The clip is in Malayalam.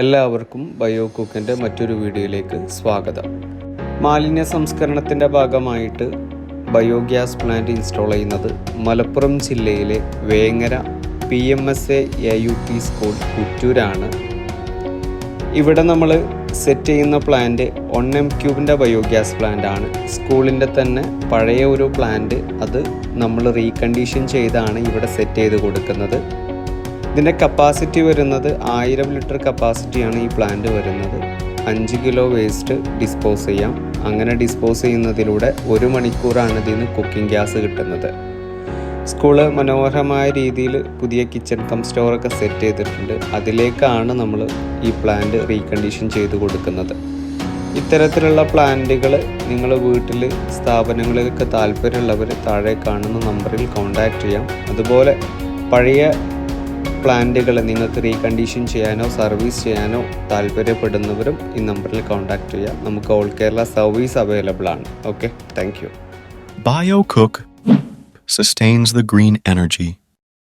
എല്ലാവർക്കും ബയോ കുക്കിന്റെ മറ്റൊരു വീഡിയോയിലേക്ക് സ്വാഗതം. മാലിന്യ സംസ്കരണത്തിന്റെ ഭാഗമായിട്ട് ബയോഗ്യാസ് പ്ലാന്റ് ഇൻസ്റ്റാൾ ചെയ്യുന്നത് മലപ്പുറം ജില്ലയിലെ Vengara P M S A U P school കുറ്റൂരാണ് ഇവിടെ നമ്മൾ സെറ്റ് ചെയ്യുന്ന പ്ലാന്റ് ഒൺ എം ക്യൂബിന്റെ ബയോഗ്യാസ് പ്ലാന്റ് ആണ്. സ്കൂളിന്റെ തന്നെ പഴയ ഒരു പ്ലാന്റ് അത് നമ്മൾ റീകണ്ടീഷൻ ചെയ്താണ് ഇവിടെ സെറ്റ് ചെയ്ത് കൊടുക്കുന്നത്. ഇതിന്റെ കപ്പാസിറ്റി വരുന്നത് ആയിരം ലിറ്റർ കപ്പാസിറ്റിയാണ് ഈ പ്ലാന്റ് വരുന്നത്. അഞ്ച് കിലോ വേസ്റ്റ് ഡിസ്പോസ് ചെയ്യാം. അങ്ങനെ ഡിസ്പോസ് ചെയ്യുന്നതിലൂടെ ഒരു മണിക്കൂറാണ് ഇതിൽ നിന്ന് കുക്കിംഗ് ഗ്യാസ് കിട്ടുന്നത്. സ്കൂൾ മനോഹരമായ രീതിയിൽ പുതിയ കിച്ചൺ കം സ്റ്റോറൊക്കെ സെറ്റ് ചെയ്തിട്ടുണ്ട്. അതിലേക്കാണ് നമ്മൾ ഈ പ്ലാന്റ് റീകണ്ടീഷൻ ചെയ്ത് കൊടുക്കുന്നത്. ഇത്തരത്തിലുള്ള പ്ലാന്റുകൾ നിങ്ങൾ വീട്ടിൽ സ്ഥാപനങ്ങളിലൊക്കെ താല്പര്യമുള്ളവർ താഴെ കാണുന്ന നമ്പറിൽ കോൺടാക്റ്റ് ചെയ്യാം. അതുപോലെ പഴയ പ്ലാന്റുകൾ നിങ്ങൾക്ക് റീകണ്ടീഷൻ ചെയ്യാനോ സർവീസ് ചെയ്യാനോ താല്പര്യപ്പെടുന്നവരും ഈ നമ്പറിൽ കോൺടാക്ട് ചെയ്യാം. നമുക്ക് ഓൾ കേരള സർവീസ് അവൈലബിൾ ആണ്. Okay thank you cook sustains the green energy.